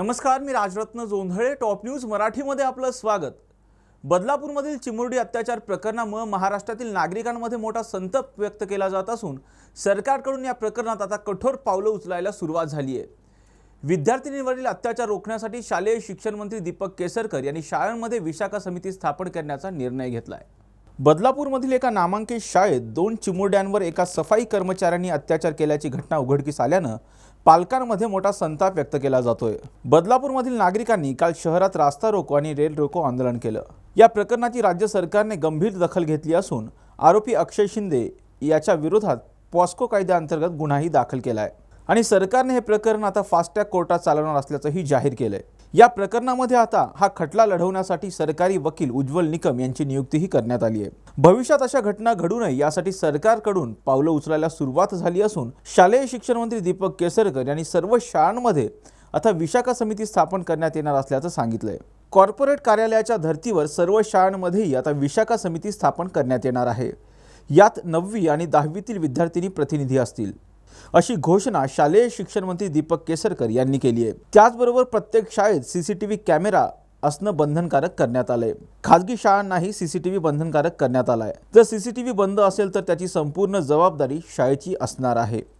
नमस्कार मी Rajratna Jondhale top news मराठीमध्ये आपलं स्वागत. बदलापूरमधील चिमुरडी अत्याचार प्रकरणामुळे महाराष्ट्रातील नागरिकांमध्ये मोठा संतप व्यक्त केला जात असून सरकारकडून या प्रकरणात आता कठोर पावलं उचलायला सुरुवात झाली आहे. विद्यार्थिनीवरील अत्याचार रोखण्यासाठी शालेय शिक्षण मंत्री दीपक केसरकर यांनी शाळांमध्ये विशाखा समिती स्थापन करण्याचा निर्णय घेतला आहे बदलापूरमधील एका नामांकित शाळेत दोन चिमुरड्यांवर एका सफाई कर्मचाऱ्यांनी अत्याचार केल्याची घटना उघडकीस आल्यानं पालकांमध्ये मोठा संताप व्यक्त केला जातोय. बदलापूरमधील नागरिकांनी काल शहरात रास्ता रोको आणि रेल रोको आंदोलन केलं. या प्रकरणाची राज्य सरकारने गंभीर दखल घेतली असून आरोपी अक्षय शिंदे याच्या विरोधात पॉस्को कायद्याअंतर्गत गुन्हाही दाखल केला आहे आणि सरकारने हे प्रकरण आता फास्टॅग कोर्टात चालवणार असल्याचंही जाहीर केलं आहे या प्रकरणामध्ये आता हा खटला लढवण्यासाठी सरकारी वकील उज्ज्वल निकम यांची नियुक्तीही करण्यात आली आहे. भविष्यात अशा घटना घडू नये यासाठी सरकारकडून पावलं उचलायला सुरुवात झाली असून शालेय शिक्षण मंत्री दीपक केसरकर यांनी सर्व शाळांमध्ये आता विशाखा समिती स्थापन करण्यात येणार असल्याचं सांगितलंय. कॉर्पोरेट कार्यालयाच्या धर्तीवर सर्व शाळांमध्येही आता विशाखा समिती स्थापन करण्यात येणार आहे. यात नववी आणि दहावीतील विद्यार्थिनी प्रतिनिधी असतील. अशी घोषणा शालेय शिक्षण मंत्री दीपक केसरकर यांनी केली आहे. त्याचबरोबर प्रत्येक शाळेत सीसीटीव्ही कॅमेरा असणं बंधनकारक करण्यात आलंय. खाजगी शाळांनाही सीसीटीव्ही बंधनकारक करण्यात आलाय. जर सीसीटीव्ही बंद असेल तर त्याची संपूर्ण जबाबदारी शाळेची असणार आहे.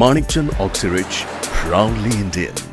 Manikchand Oxyrich, proudly Indian.